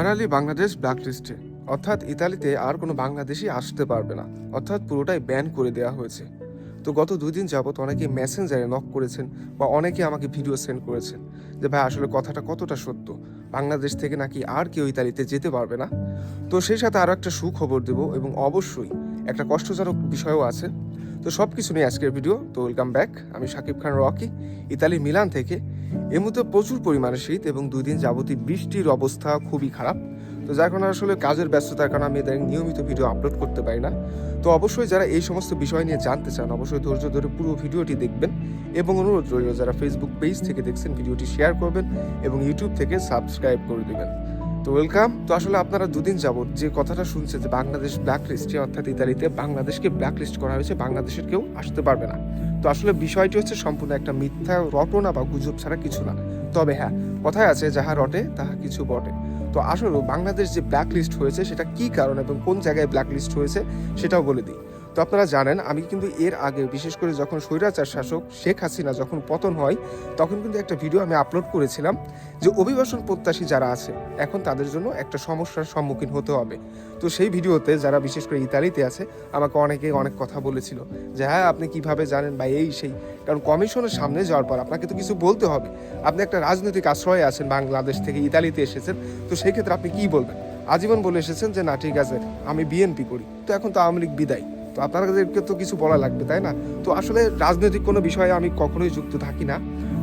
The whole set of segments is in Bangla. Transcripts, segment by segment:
ফাইনালি বাংলাদেশ ব্ল্যাক লিস্টে অর্থাৎ ইতালিতে আর কোনো বাংলাদেশি আসতে পারবে না। অর্থাৎ পুরোটাই ব্যান করে দেওয়া হয়েছে। তো গত দুই দিন যাবত অনেকে মেসেঞ্জারে নক করেছেন বা অনেকে আমাকে ভিডিও সেন্ড করেছেন যে, ভাই, আসলে কথাটা কতটা সত্য? বাংলাদেশ থেকে নাকি আর কেউ ইতালিতে যেতে পারবে না? তো সেই সাথে আরও একটা সুখবর দেব এবং অবশ্যই একটা কষ্টজনক বিষয়ও আছে। তো সব কিছু নিয়ে আজকের ভিডিও তো ওয়েলকাম ব্যাক আমি শাকিব খান রকি, ইতালি মিলান থেকে। এর মধ্যে প্রচুর পরিমাণে শীত এবং দুই দিন যাবতীয় বৃষ্টির অবস্থা খুবই খারাপ। তো যার কারণে আসলে কাজের ব্যস্ততার কারণে আমি এদের নিয়মিত ভিডিও আপলোড করতে পারি না। তো অবশ্যই যারা এই সমস্ত বিষয় নিয়ে জানতে চান, অবশ্যই ধৈর্য ধরে পুরো ভিডিওটি দেখবেন। এবং অনুরোধ রইল, যারা ফেসবুক পেজ থেকে দেখছেন, ভিডিওটি শেয়ার করবেন এবং ইউটিউব থেকে সাবস্ক্রাইব করে দেবেন। তো ওয়েলকাম তো আসলে আপনারা দুদিন যাবত যে কথাটা শুনছে যে বাংলাদেশ ব্ল্যাক লিস্টে অর্থাৎ ইতালিতে বাংলাদেশকে ব্ল্যাক লিস্ট করা হয়েছে, বাংলাদেশের কেউ আসতে পারবে না। তো আসলে বিষয়টি হচ্ছে সম্পূর্ণ একটা মিথ্যা, রটনা বা গুজব ছাড়া কিছু না। তবে হ্যাঁ কথায় আছে, যাহা রটে, তাহা কিছু বটে। তো আসলে বাংলাদেশ যে ব্ল্যাক লিস্ট হয়েছে, সেটা কি কারণ এবং কোন জায়গায় ব্ল্যাক লিস্ট হয়েছে, সেটাও বলে দিই। তো আপনারা জানেন, আমি কিন্তু এর আগে, বিশেষ করে যখন স্বৈরাচার শাসক শেখ হাসিনা যখন পতন হয়, তখন কিন্তু একটা ভিডিও আমি আপলোড করেছিলাম যে অভিবাসন প্রত্যাশী যারা আছে, এখন তাদের জন্য একটা সমস্যার সম্মুখীন হতে হবে। তো সেই ভিডিওতে যারা বিশেষ করে ইতালিতে আছে, আমাকে অনেকে অনেক কথা বলেছিল যে হ্যাঁ আপনি কীভাবে জানেন বা এই সেই? কারণ কমিশনের সামনে যাওয়ার পর আপনাকে তো কিছু বলতে হবে। আপনি একটা রাজনৈতিক আশ্রয়ে আছেন, বাংলাদেশ থেকে ইতালিতে এসেছেন, তো সেই ক্ষেত্রে আপনি কি বলবেন? আজীবন বলে এসেছেন যে, না, ঠিক আছে, আমি বিএনপি করি। তো এখন তো আওয়ামী লীগ বিদায়। তো আপনাদেরকে তো কিছু বলা লাগবে, তাই না? তো আসলে রাজনৈতিক কোনো বিষয়ে আমি কখনোই যুক্ত থাকি না।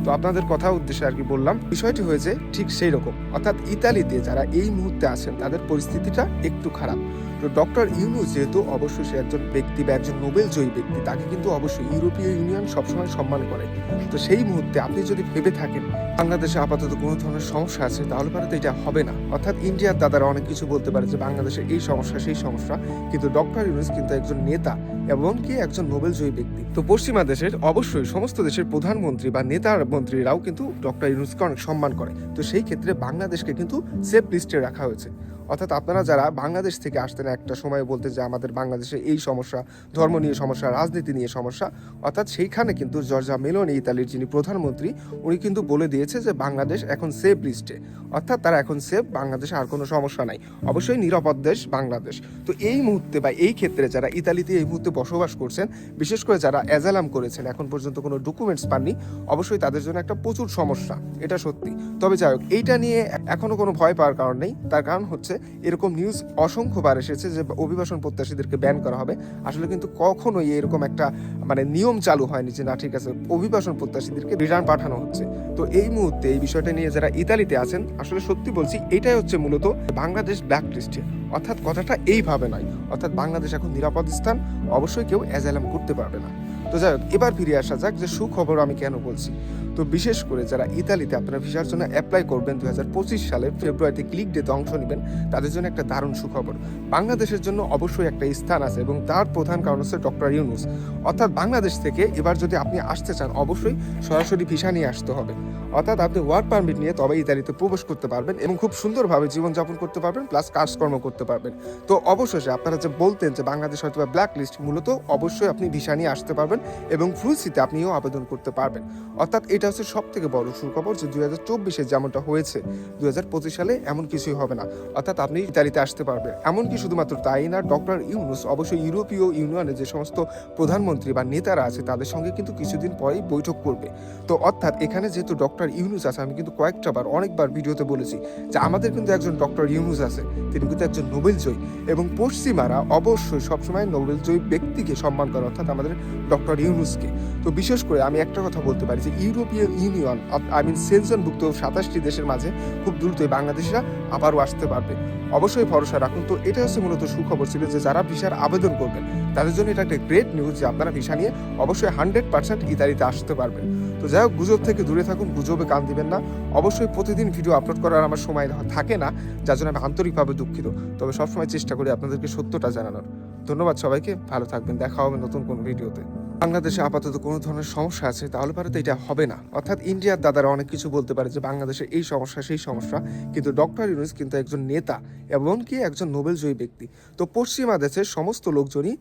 তো আপনাদের কথা উদ্দেশ্যে আর কি বললাম, বিষয়টি হয়েছে ঠিক সেই রকম। অর্থাৎ ইতালিতে যারা এই মুহূর্তে আছেন, তাদের পরিস্থিতিটা একটু খারাপ। তো ডক্টর ইউনুস যেহেতু অবশ্যই সে একজন ব্যক্তি বা একজন নোবেল জয়ী ব্যক্তি, তাকে কিন্তু অবশ্যই ইউরোপীয় ইউনিয়ন সবসময় সম্মান করে। তো সেই মুহূর্তে আপনি যদি ভেবে থাকেন, বাংলাদেশে আপাতত কোনো ধরনের সমস্যা আছে, তাহলে পারে এটা হবে না। অর্থাৎ ইন্ডিয়ার দাদারা অনেক কিছু বলতে পারে যে, বাংলাদেশে এই সমস্যা, সেই সমস্যা। কিন্তু ডক্টর ইউনুস কিন্তু একজন নেতা এমনকি একজন নোবেল জয়ী ব্যক্তি। তো পশ্চিমা দেশের, অবশ্যই সমস্ত দেশের প্রধানমন্ত্রী বা নেতা মন্ত্রীরাও কিন্তু ডক্টর ইউনুসকে অনেক সম্মান করে। তো সেই ক্ষেত্রে বাংলাদেশকে কিন্তু সেফ লিস্টে রাখা হয়েছে। অর্থাৎ আপনারা যারা বাংলাদেশ থেকে আসতেন একটা সময় বলতে যে আমাদের বাংলাদেশে এই সমস্যা ধর্ম নিয়ে সমস্যা, রাজনীতি নিয়ে সমস্যা, অর্থাৎ সেইখানে কিন্তু জর্জা মেলোনি ইতালির যিনি প্রধানমন্ত্রী, উনি কিন্তু বলে দিয়েছে যে বাংলাদেশ এখন সেফ লিস্টে অর্থাৎ তারা এখন সেফ বাংলাদেশে আর কোনো সমস্যা নাই। অবশ্যই নিরাপদ দেশ বাংলাদেশ। তো এই মুহূর্তে বা এই ক্ষেত্রে যারা ইতালিতে এই মুহূর্তে বসবাস করছেন, বিশেষ করে যারা অ্যাজালাম করেছেন, এখন পর্যন্ত কোনো ডকুমেন্টস পাননি, অবশ্যই তাদের জন্য একটা প্রচুর সমস্যা, এটা সত্যি। তবে যাই হোক, এইটা নিয়ে এখনও কোনো ভয় পাওয়ার কারণ নেই। তার কারণ হচ্ছে এরকম নিউজ অসংখ্যবার এসেছে যে অভিবাসন প্রত্যাশীদেরকে ব্যান করা হবে। আসলে কিন্তু কখনোই এরকম একটা মানে নিয়ম চালু হয়নি যে না, ঠিক আছে, অভিবাসন প্রত্যাশীদেরকে রিটার্ন পাঠানো হচ্ছে। তো এই মুহূর্তে এই বিষয়টা নিয়ে যারা ইতালিতে আছেন, আসলে সত্যি বলছি এটাই হচ্ছে মূলত বাংলাদেশ ব্ল্যাক লিস্টে অর্থাৎ কথাটা এইভাবে নয়, অর্থাৎ বাংলাদেশ এখন নিরাপদ স্থান, অবশ্যই কেউ অ্যাজালাম করতে পারবে না। তো যাই হোক, এবার ফিরে আসা যাক যে সুখবর আমি কেন বলছি। তো বিশেষ করে যারা ইতালিতে আপনারা ভিসার জন্য অ্যাপ্লাই করবেন দু হাজার পঁচিশ সালে ফেব্রুয়ারিতে ক্লিক ডেতে অংশ নেবেন, তাদের জন্য একটা দারুণ সুখবর। বাংলাদেশের জন্য অবশ্যই একটা স্থান আছে এবং তার প্রধান কারণ হচ্ছে ডক্টর ইউনুস অর্থাৎ বাংলাদেশ থেকে এবার যদি আপনি আসতে চান, অবশ্যই সরাসরি ভিসা নিয়ে আসতে হবে। অর্থাৎ আপনি ওয়ার্ক পারমিট নিয়ে তবে ইতালিতে প্রবেশ করতে পারবেন এবং খুব সুন্দরভাবে জীবনযাপন করতে পারবেন প্লাস কাজকর্ম করতে পারবেন। তো অবশেষে আপনারা যে বলতেন যে বাংলাদেশ হয়তো ব্ল্যাক লিস্ট মূলত অবশ্যই আপনি ভিসা নিয়ে আসতে পারবেন এবং ফ্রুসিতে আপনিও আবেদন করতে পারবেন। অর্থাৎ এটা হচ্ছে সব থেকে বড় সুখবর যে দুই হাজার চব্বিশে যেমনটা হয়েছে, দুই হাজার পঁচিশ সালে এমন কিছুই হবে না। অর্থাৎ আপনি ইতালিতে আসতে পারবেন। এমনকি শুধুমাত্র তাই না, ডক্টর ইউনুস অবশ্যই ইউরোপীয় ইউনিয়নে যে সমস্ত প্রধানমন্ত্রী বা নেতারা আছে, তাদের সঙ্গে কিন্তু কিছুদিন পরেই বৈঠক করবে। তো অর্থাৎ এখানে যেহেতু ডক্টর ইউনুস আছে, আমি কিন্তু কয়েকটা বার, অনেকবার ভিডিওতে বলেছি যে আমাদের কিন্তু একজন ডক্টর ইউনুস আছে, তিনি কিন্তু একজন নোবেল জয়ী। এবং পশ্চিমারা অবশ্যই সবসময় নোবেল জয়ী ব্যক্তিকে সম্মান করে, অর্থাৎ আমাদের ডক্টর ইউনুসকে। তো বিশেষ করে আমি একটা কথা বলতে পারি যে ইউরোপীয় ইউনিয়ন আই মিন সেনশনভুক্ত সাতাশটি দেশের মাঝে খুব দ্রুতই বাংলাদেশিরা আবারও আসতে পারবে। অবশ্যই ভরসা রাখুন। তো এটা হচ্ছে মূলত সুখবর ছিল যে যারা ভিসার আবেদন করবেন, তাদের জন্য এটা একটা গ্রেট নিউজ যে আপনারা ভিসা নিয়ে অবশ্যই হান্ড্রেড পার্সেন্ট ইতালিতে আসতে পারবেন। তো যাই হোক, গুজব থেকে দূরে থাকুন, গুজবে কান দিবেন না। অবশ্যই প্রতিদিন ভিডিও আপলোড করার আমার সময় থাকে না, যার জন্য আমি আন্তরিকভাবে দুঃখিত। তবে সবসময় চেষ্টা করি আপনাদেরকে সত্যটা জানানোর। ধন্যবাদ সবাইকে, ভালো থাকবেন, দেখা হবে নতুন কোনো ভিডিওতে। বাংলাদেশে আপাতত কোনো ধরনের সমস্যা আছে, তাহলে পারে তো এটা হবে না। অর্থাৎ ইন্ডিয়ার দাদারা অনেক কিছু বলতে পারে যে বাংলাদেশে এই সমস্যা, সেই সমস্যা। কিন্তু ডক্টর ইউনুস কিন্তু একজন নেতা, এমনকি একজন নোবেল জয়ী ব্যক্তি। তো পশ্চিমা দেশের সমস্ত লোকজনই